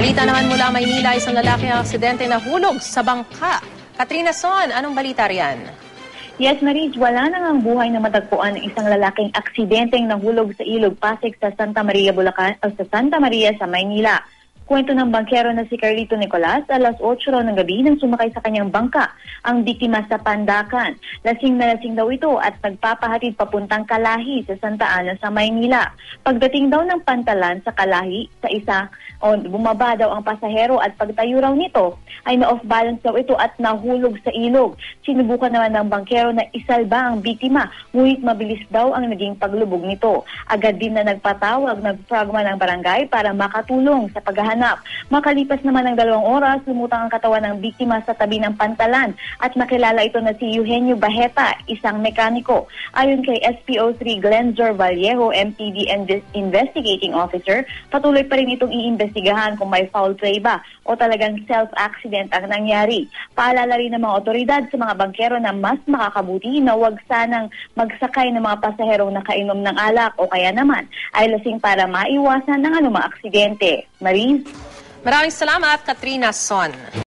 Balita naman mula Maynila, isang lalaki ang aksidente na hulog sa bangka. Katrina Son, anong balita riyan? Yes, Maris, wala nang ang buhay na matagpuan ng isang lalaking aksidenteng nahulog sa ilog Pasig sa Santa Maria, Bulacan, o sa Santa Maria sa Maynila. Kwento ng bankero na si Carlito Nicolas, alas 8 raw ng gabi nang sumakay sa kanyang bangka ang biktima sa Pandakan. Lasing na lasing daw ito at nagpapahatid papuntang Kalahi sa Santa Ana sa Maynila. Pagdating daw ng pantalan sa Kalahi, sa isa, o bumaba daw ang pasahero at pagtayo raw nito ay na-off balance daw ito at nahulog sa ilog. Sinubukan naman ng bankero na isalba ang biktima, ngunit mabilis daw ang naging paglubog nito. Agad din na nagpatawag ng pragma ng barangay para makatulong sa paghahanap hanap. Makalipas naman ng dalawang oras, lumutang ang katawan ng biktima sa tabi ng pantalan at nakilala ito na si Eugenio Baheta, isang mekaniko. Ayon kay SPO3 Glenzor Vallejo, MPD Investigating Officer, patuloy pa rin itong iimbestigahan kung may foul play ba o talagang self-accident ang nangyari. Paalala rin ng mga otoridad sa mga bankero na mas makakabuti na huwag sanang magsakay ng mga pasaherong nakainom ng alak o kaya naman ay lasing para maiwasan ng anumang aksidente. Maris? Maraming salamat, Katrina Son.